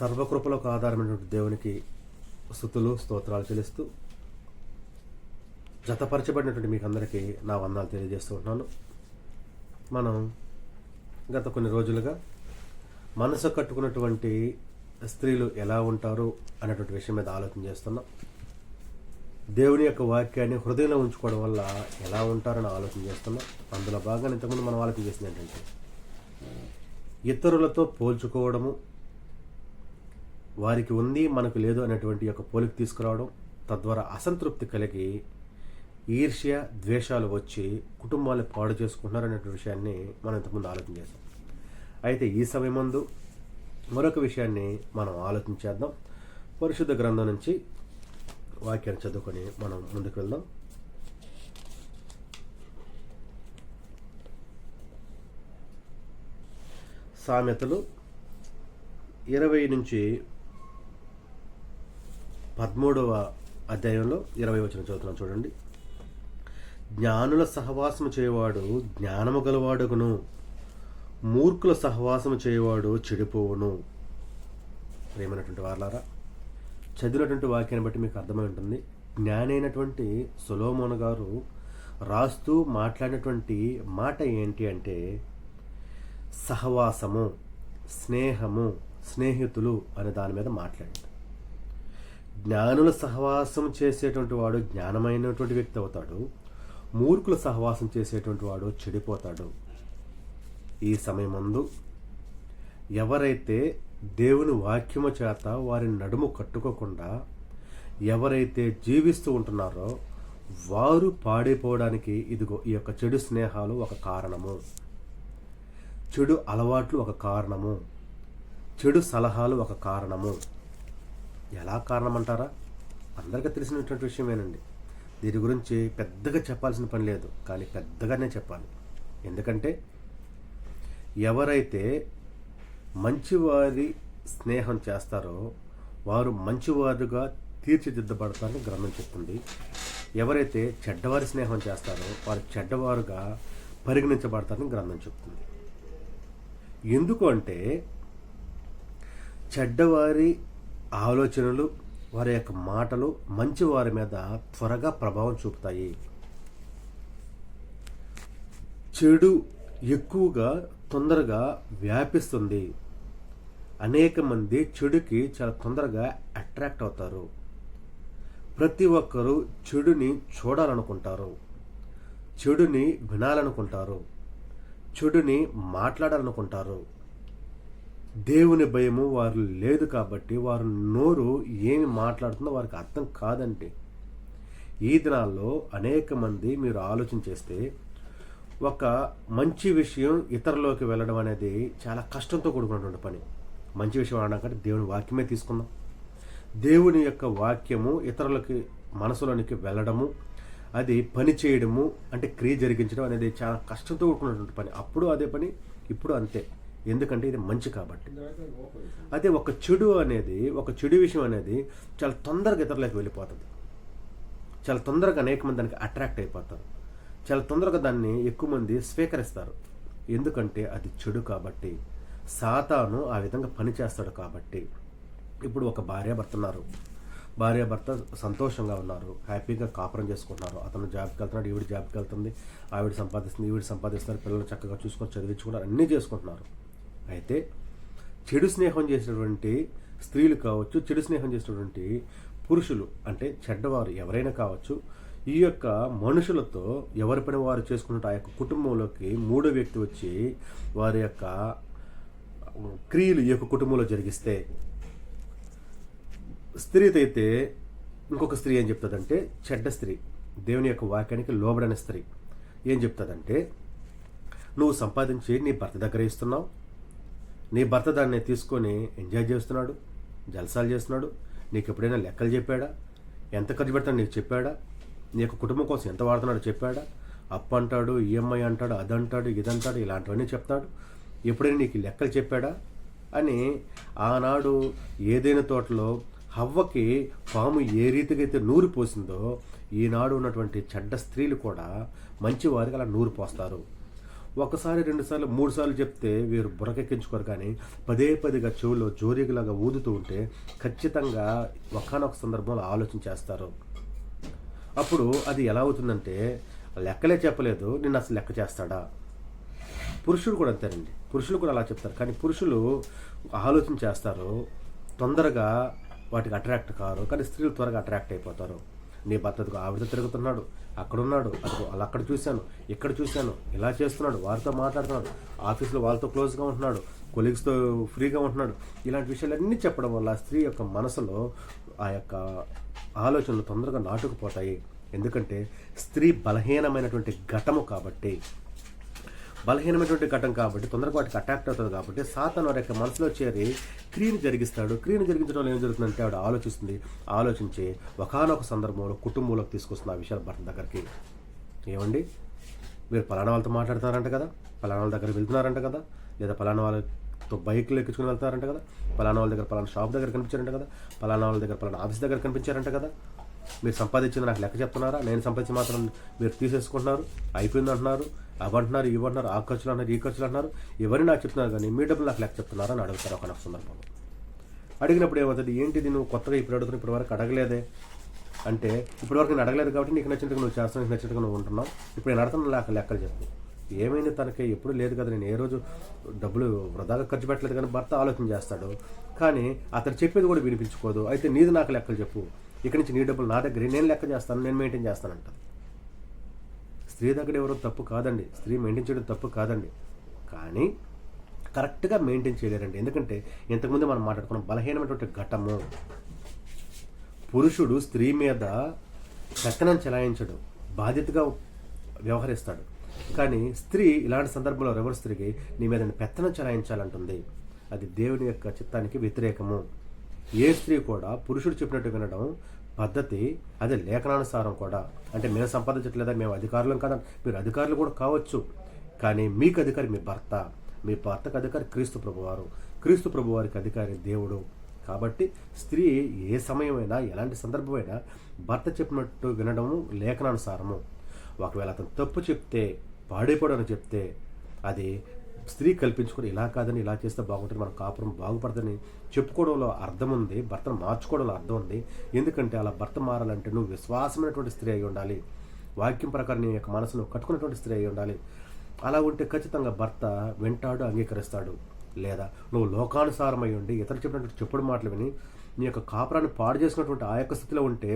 సర్వకృపలకు ఆధారమైనటువంటి దేవునికి స్థుతులు స్తోత్రాలు చెల్లిస్తూ జతపరచబడినటువంటి మీకు అందరికీ నా వందాలు తెలియజేస్తూ ఉన్నాను. మనం గత కొన్ని రోజులుగా మనసు కట్టుకున్నటువంటి స్త్రీలు ఎలా ఉంటారు అనేటువంటి విషయం మీద ఆలోచన చేస్తున్నాం. దేవుని యొక్క వాక్యాన్ని హృదయంలో ఉంచుకోవడం వల్ల ఎలా ఉంటారని ఆలోచన చేస్తున్నాం. అందులో భాగంగా ఇంతకుముందు మనం ఆలోచన చేసింది ఏంటంటే ఇతరులతో పోల్చుకోవడము వారికి ఉంది మనకు లేదు అనేటువంటి యొక్క పోలిక తీసుకురావడం తద్వారా అసంతృప్తి కలిగి ఈర్ష్య ద్వేషాలు వచ్చి కుటుంబాలు పాడు చేసుకుంటున్నారు అనేటువంటి విషయాన్ని మనం ఇంతకుముందు ఆలోచన చేసాం అయితే ఈ సమయమందు మరొక విషయాన్ని మనం ఆలోచించేద్దాం పరిశుద్ధ గ్రంథం నుంచి వాక్యాన్ని చదువుకొని మనం ముందుకు వెళ్దాం. సామెతలు ఇరవై నుంచి పదమూడవ అధ్యాయంలో ఇరవై వచ్చిన చదువుతున్నాం చూడండి. జ్ఞానుల సహవాసము చేయవాడు జ్ఞానము గలవాడుగును. మూర్ఖుల సహవాసము చేయవాడు చెడిపోవును. ప్రేమైనటువంటి వార్లారా చదివినటువంటి వాక్యాన్ని బట్టి మీకు అర్థమై ఉంటుంది. జ్ఞానైనటువంటి అయినటువంటి సులోమోన్ గారు రాస్తూ మాట్లాడినటువంటి మాట ఏంటి అంటే సహవాసము స్నేహము స్నేహితులు అనే దాని మీద మాట్లాడాడు జ్ఞానుల సహవాసం చేసేటువంటి వాడు జ్ఞానమైనటువంటి వ్యక్తి అవుతాడు. మూర్ఖుల సహవాసం చేసేటువంటి వాడు చెడిపోతాడు. ఈ సమయమందు ఎవరైతే దేవుని వాక్యము చేత వారి నడుము కట్టుకోకుండా ఎవరైతే జీవిస్తూ ఉంటున్నారో వారు పాడైపోవడానికి ఇదిగో ఈ యొక్క చెడు స్నేహాలు ఒక కారణము. చెడు అలవాట్లు ఒక కారణము. చెడు సలహాలు ఒక కారణము. ఎలా కారణం అంటారా అందరికీ తెలిసినటువంటి విషయమేనండి. దీని గురించి పెద్దగా చెప్పాల్సిన పని లేదు కానీ పెద్దగానే చెప్పాలి. ఎందుకంటే ఎవరైతే మంచివారి స్నేహం చేస్తారో వారు మంచివారుగా తీర్చిదిద్దబడతారని గ్రంథం చెప్తుంది. ఎవరైతే చెడ్డవారి స్నేహం చేస్తారో వారు చెడ్డవారుగా పరిగణించబడతారని గ్రంథం చెప్తుంది. ఎందుకు అంటే చెడ్డవారి ఆలోచనలు వారి యొక్క మాటలు మంచి వారి మీద త్వరగా ప్రభావం చూపుతాయి. చెడు ఎక్కువగా తొందరగా వ్యాపిస్తుంది. అనేక మంది చెడుకి చాలా తొందరగా అట్రాక్ట్ అవుతారు. ప్రతి ఒక్కరూ చెడుని చూడాలనుకుంటారు. చెడుని వినాలనుకుంటారు. చెడుని మాట్లాడాలనుకుంటారు. దేవుని భయము వారు లేదు కాబట్టి వారు నోరు ఏమి మాట్లాడుతుందో వారికి అర్థం కాదంటే ఈ దినాల్లో అనేక మంది మీరు ఆలోచన చేస్తే ఒక మంచి విషయం ఇతరులోకి వెళ్ళడం అనేది చాలా కష్టంతో కూడుకున్నటువంటి పని. మంచి విషయం అనకంటే దేవుని వాక్యమే తీసుకుందాం. దేవుని యొక్క వాక్యము ఇతరులకి మనసులోనికి వెళ్ళడము అది పని చేయడము అంటే క్రియ జరిగించడం అనేది చాలా కష్టంతో కూడుకున్నటువంటి పని. అప్పుడు అదే పని ఇప్పుడు అంతే. ఎందుకంటే ఇది మంచి కాబట్టి. అదే ఒక చెడు అనేది ఒక చెడు విషయం అనేది చాలా తొందరగా ఇతరులకు వెళ్ళిపోతుంది. చాలా తొందరగా అనేక మంది దానికి అట్రాక్ట్ అయిపోతారు. చాలా తొందరగా దాన్ని ఎక్కువ మంది స్వీకరిస్తారు. ఎందుకంటే అది చెడు కాబట్టి సాతాను ఆ విధంగా పనిచేస్తాడు కాబట్టి. ఇప్పుడు ఒక భార్యాభర్త ఉన్నారు. భార్యాభర్త సంతోషంగా ఉన్నారు. హ్యాపీగా కాపురం చేసుకుంటున్నారు. అతను జాబ్కి వెళ్తున్నాడు ఈవిడ జాబ్కి వెళ్తుంది. ఆవిడ సంపాదిస్తుంది ఈవిడ సంపాదిస్తున్నారు పిల్లలు చక్కగా చూసుకొని చదివించుకుంటారు అన్నీ చేసుకుంటున్నారు. అయితే చెడు స్నేహం చేసినటువంటి స్త్రీలు కావచ్చు చెడు స్నేహం చేసినటువంటి పురుషులు అంటే చెడ్డవారు ఎవరైనా కావచ్చు ఈ యొక్క మనుషులతో ఎవరి పని వారు చేసుకున్నట్టు ఆ యొక్క కుటుంబంలోకి మూడో వ్యక్తి వచ్చి వారి యొక్క క్రియలు ఈ యొక్క కుటుంబంలో జరిగిస్తే స్త్రీతైతే ఇంకొక స్త్రీ ఏం చెప్తుందంటే చెడ్డ స్త్రీ దేవుని యొక్క వాక్యానికి లోబడని స్త్రీ ఏం చెప్తుందంటే నువ్వు సంపాదించి నీ భర్త దగ్గర ఇస్తున్నావు నీ భర్త దాన్ని తీసుకొని ఎంజాయ్ చేస్తున్నాడు జలసాలు చేస్తున్నాడు నీకు ఎప్పుడైనా లెక్కలు చెప్పాడా? ఎంత ఖర్చు పెడతాడు నీకు చెప్పాడా? నీ యొక్క కుటుంబం కోసం ఎంత వాడుతున్నాడో చెప్పాడా? అప్పు అంటాడు ఈఎంఐ అంటాడు అదంటాడు ఇదంటాడు ఇలాంటివన్నీ చెప్తాడు. ఎప్పుడైనా నీకు లెక్కలు చెప్పాడా? అని ఆనాడు ఏదైనా తోటలో హవ్వకి పాము ఏ రీతిగా అయితే నూరు పోసిందో ఈనాడు ఉన్నటువంటి చెడ్డ స్త్రీలు కూడా మంచి వారికి అలా నూరు పోస్తారు. ఒకసారి రెండుసార్లు మూడుసార్లు మూడు సార్లు చెప్తే వీరు బురకెక్కించుకోరు కానీ పదే పదిగా చెవుల్లో జోరీగలాగా ఊదుతూ ఉంటే ఖచ్చితంగా ఒకనొక సందర్భంలో ఆలోచన చేస్తారు. అప్పుడు అది ఎలా అవుతుందంటే లెక్కలే చెప్పలేదు నిన్ను అసలు లెక్క చేస్తాడా? పురుషుడు కూడా అంతేనండి. పురుషులు కూడా అలా చెప్తారు. కానీ పురుషులు ఆలోచన చేస్తారు తొందరగా వాటికి అట్రాక్ట్ కారు. కానీ స్త్రీలు త్వరగా అట్రాక్ట్ అయిపోతారు. నీ భర్తకు ఆవిడతో తిరుగుతున్నాడు. అక్కడున్నాడు. అదిగో అలా అక్కడ చూశాను. ఇక్కడ చూశాను. ఇలా చేస్తున్నాడు. వారితో మాట్లాడుతున్నాడు. ఆఫీస్లో వాళ్ళతో క్లోజ్గా ఉంటున్నాడు. కొలీగ్స్తో ఫ్రీగా ఉంటున్నాడు. ఇలాంటి విషయాలన్నీ చెప్పడం వల్ల స్త్రీ యొక్క మనసులో ఆ యొక్క ఆలోచనలు తొందరగా నాటుకుపోతాయి. ఎందుకంటే స్త్రీ బలహీనమైనటువంటి ఘటము కాబట్టి బలహీనమైనటువంటి ఘటం కాబట్టి తొందరగా వాటికి అటాక్ట్ అవుతుంది కాబట్టి సాతాను వారి యొక్క మనసులో చేరి క్రియను జరిగిస్తాడు. క్రియను జరిగించడం వల్ల ఏం జరుగుతుందంటే ఆవిడ ఆలోచిస్తుంది. ఆలోచించి ఒకనొక సందర్భంలో కుటుంబంలోకి తీసుకొస్తుంది ఆ విషయాలు భర్త దగ్గరికి. ఏమండి? మీరు పలానా వాళ్ళతో మాట్లాడుతున్నారంట కదా? పలానా వాళ్ళ దగ్గర వెళ్తున్నారంట కదా? లేదా పలానా వాళ్ళతో బైక్లు ఎక్కించుకుని వెళ్తారంట కదా? పలానా వాళ్ళ దగ్గర పలానా షాప్ దగ్గర కనిపించారంట కదా? పలానా వాళ్ళ దగ్గర పలానా ఆఫీస్ దగ్గర కనిపించారంట కదా? మీరు సంపాదించింది నాకు లెక్క చెప్తున్నారా? నేను సంపాదించి మాత్రం మీరు తీసేసుకుంటున్నారు అయిపోయింది అంటున్నారు అవంటున్నారు ఇవ్వంటున్నారు ఆ ఖర్చులు అన్నారు ఈ ఖర్చులు అంటున్నారు ఇవన్నీ నాకు చెప్తున్నారు కానీ మీ డబ్బులు నాకు లెక్క చెప్తున్నారా అని అడుగుతారు ఒక సందర్భంలో. అడిగినప్పుడు ఏమవుతుంది? ఏంటిది నువ్వు కొత్తగా ఇప్పుడు అడుగుతున్న ఇప్పటి వరకు అడగలేదే? అంటే ఇప్పటి వరకు నేను అడగలేదు కాబట్టి నీకు నచ్చినట్టుగా నువ్వు చేస్తావు నీకు నచ్చినట్టుగా నువ్వు ఉంటున్నావు. ఇప్పుడు నేను అడుగుతున్న నాకు లెక్కలు చెప్పు. ఏమైంది తనకి ఎప్పుడు లేదు కదా నేను ఏ రోజు డబ్బులు వృధాగా ఖర్చు పెట్టలేదు కానీ భర్త ఆలోచన చేస్తాడు. కానీ అతను చెప్పేది కూడా వినిపించుకోదు. అయితే నీది నాకు లెక్కలు చెప్పు. ఇక్కడి నుంచి నీ డబ్బులు నా దగ్గర నేను లెక్క చేస్తాను నేను మెయింటైన్ చేస్తానంట. స్త్రీ దగ్గర ఎవరో తప్పు కాదండి. స్త్రీ మెయింటైన్ చేయడం తప్పు కాదండి. కానీ కరెక్ట్గా మెయింటైన్ చేయలేరండి. ఎందుకంటే ఇంతకుముందు మనం మాట్లాడుకున్న బలహీనమైనటువంటి ఘటము. పురుషుడు స్త్రీ మీద పెత్తనం చెలాయించడు బాధ్యతగా వ్యవహరిస్తాడు. కానీ స్త్రీ ఇలాంటి సందర్భంలో రివర్స్ తిరిగి నీ మీద పెత్తనం చెలాయించాలంటుంది. అది దేవుని యొక్క చిత్తానికి వ్యతిరేకము. ఏ స్త్రీ కూడా పురుషుడు చెప్పినట్టు వినడం పద్ధతి అదే లేఖనానుసారం కూడా. అంటే మేము సంపాదించట్లేదా మేము అధికారులం కదా? మీరు అధికారులు కూడా కావచ్చు. కానీ మీకు అధికారి మీ భర్త మీ భర్తకు అధికారి క్రీస్తు ప్రభువారు. క్రీస్తు ప్రభువారికి అధికారి దేవుడు. కాబట్టి స్త్రీ ఏ సమయమైనా ఎలాంటి సందర్భమైనా భర్త చెప్పినట్టు వినడము లేఖనానుసారము. ఒకవేళ అతను తప్పు చెప్తే పాడైపోడని చెప్తే అది స్త్రీ కల్పించుకొని ఇలా కాదని ఇలా చేస్తే బాగుంటుంది మన కాపురం బాగుపడదని చెప్పుకోవడంలో అర్థం ఉంది భర్తను మార్చుకోవడంలో అర్థం ఉంది. ఎందుకంటే అలా భర్త మారాలంటే నువ్వు విశ్వాసమైనటువంటి స్త్రీ అయి ఉండాలి. వాక్యం ప్రకారం నీ యొక్క మనసును కట్టుకున్నటువంటి స్త్రీ అయి ఉండాలి. అలా ఉంటే ఖచ్చితంగా భర్త వింటాడు అంగీకరిస్తాడు. లేదా నువ్వు లోకానుసారమై ఉండి ఇతరులు చెప్పినటువంటి చెప్పుడు మాటలు విని నీ యొక్క కాపురాన్ని పాడు చేసుకున్నటువంటి ఆ యొక్క స్థితిలో ఉంటే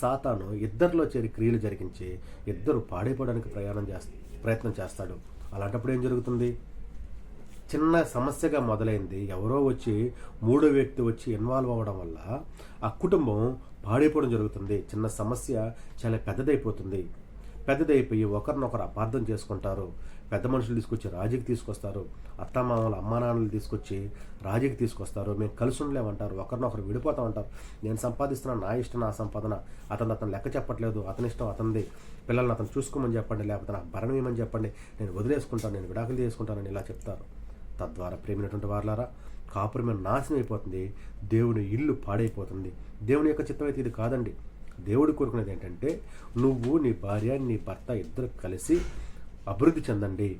సాతాను ఇద్దరిలో చేరి క్రియలు జరిగించి ఇద్దరు పాడైపోవడానికి ప్రయాణం చేస్త ప్రయత్నం చేస్తాడు. అలాంటప్పుడు ఏం జరుగుతుంది? చిన్న సమస్యగా మొదలైంది. ఎవరో వచ్చి మూడో వ్యక్తి వచ్చి ఇన్వాల్వ్ అవ్వడం వల్ల ఆ కుటుంబం పాడైపోవడం జరుగుతుంది. చిన్న సమస్య చాలా పెద్దదైపోతుంది. పెద్దదైపోయి ఒకరినొకరు అపార్థం చేసుకుంటారు. పెద్ద మనుషులు తీసుకొచ్చి రాజీకి తీసుకొస్తారు. అత్తమామలు అమ్మానాన్నలు తీసుకొచ్చి రాజీకి తీసుకొస్తారు. మేము కలిసి ఉండలేమంటారు. ఒకరినొకరు విడిపోతామంటారు. నేను సంపాదిస్తున్నాను నా ఇష్టం నా సంపాదన అతను అతను లెక్క చెప్పట్లేదు. అతని ఇష్టం అతనిది. పిల్లల్ని అతను చూసుకోమని చెప్పండి లేకపోతే నాకు భరణం ఏమని చెప్పండి. నేను వదిలేసుకుంటాను నేను విడాకులు చేసుకుంటానని ఇలా చెప్తారు. తద్వారా ప్రేమినటువంటి వారులారా కాపురమే నాశనం అయిపోతుంది. దేవుని ఇల్లు పాడైపోతుంది. దేవుని యొక్క చిత్తం అయితే ఇది కాదండి. దేవుడు కోరుకునేది ఏంటంటే నువ్వు నీ భార్య నీ భర్త ఇద్దరు కలిసి అభివృద్ధి చెందండి.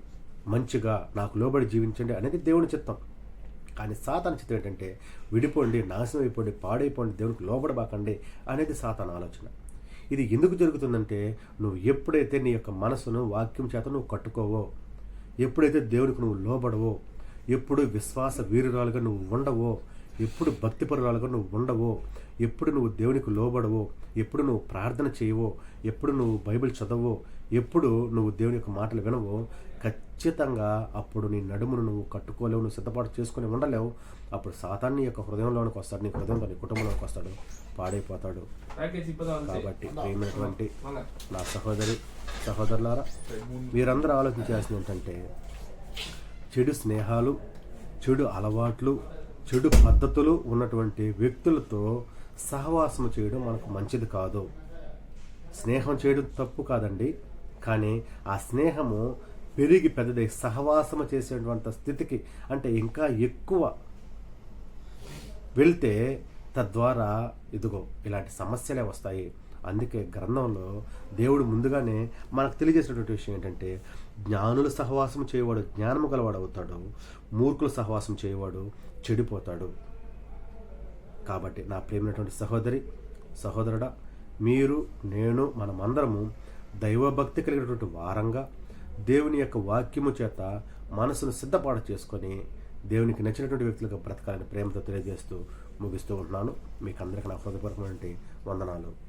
మంచిగా నాకు లోబడి జీవించండి అనేది దేవుని చిత్తం. కానీ సాతాన చిత్తం ఏంటంటే విడిపోండి నాశనం అయిపోండి పాడైపోండి దేవునికి లోబడబాకండి అనేది సాతాన ఆలోచన. ఇది ఎందుకు జరుగుతుందంటే నువ్వు ఎప్పుడైతే నీ యొక్క మనసును వాక్యం చేత నువ్వు కట్టుకోవో ఎప్పుడైతే దేవునికి నువ్వు లోబడవో ఎప్పుడు విశ్వాస వీరురాలుగా నువ్వు ఉండవో ఎప్పుడు భక్తిపరురాలుగా నువ్వు ఉండవో ఎప్పుడు నువ్వు దేవునికి లోబడవో ఎప్పుడు నువ్వు ప్రార్థన చేయవో ఎప్పుడు నువ్వు బైబిల్ చదవో ఎప్పుడు నువ్వు దేవుని యొక్క మాటలు వినవో ఖచ్చితంగా అప్పుడు నీ నడుమును నువ్వు కట్టుకోలేవు నువ్వు సిద్ధపాటు చేసుకుని ఉండలేవు. అప్పుడు సాతాన్ని యొక్క హృదయంలోనికి వస్తాడు నీ హృదయంలో నీ కుటుంబంలోకి వస్తాడు పాడైపోతాడు. కాబట్టి ప్రేమైనటువంటి నా సహోదరి సహోదరులారా వీరందరూ ఆలోచించాల్సింది ఏంటంటే చెడు స్నేహాలు చెడు అలవాట్లు చెడు పద్ధతులు ఉన్నటువంటి వ్యక్తులతో సహవాసం చేయడం మనకు మంచిది కాదు. స్నేహం చేయడం తప్పు కాదండి. కానీ ఆ స్నేహము పెరిగి పెద్దదై సహవాసము చేసేటువంటి స్థితికి అంటే ఇంకా ఎక్కువ వెళ్తే తద్వారా ఇదిగో ఇలాంటి సమస్యలే వస్తాయి. అందుకే గ్రంథంలో దేవుడు ముందుగానే మనకు తెలియజేసినటువంటి విషయం ఏంటంటే జ్ఞానులు సహవాసం చేయవాడు జ్ఞానము గలవాడు అవుతాడు మూర్ఖులు సహవాసం చేయవాడు చెడిపోతాడు. కాబట్టి నా ప్రేమైనటువంటి సహోదరి సహోదరుడా మీరు నేను మనమందరము దైవభక్తి కలిగినటువంటి వారంగా దేవుని యొక్క వాక్యము చేత మనసును సిద్ధపాటు చేసుకొని దేవునికి నచ్చినటువంటి వ్యక్తులుగా బ్రతకాలని ప్రేమతో తెలియజేస్తూ ముగిస్తూ ఉంటున్నాను. మీకు అందరికీ నా హృదయపూర్వకమైన వందనాలు.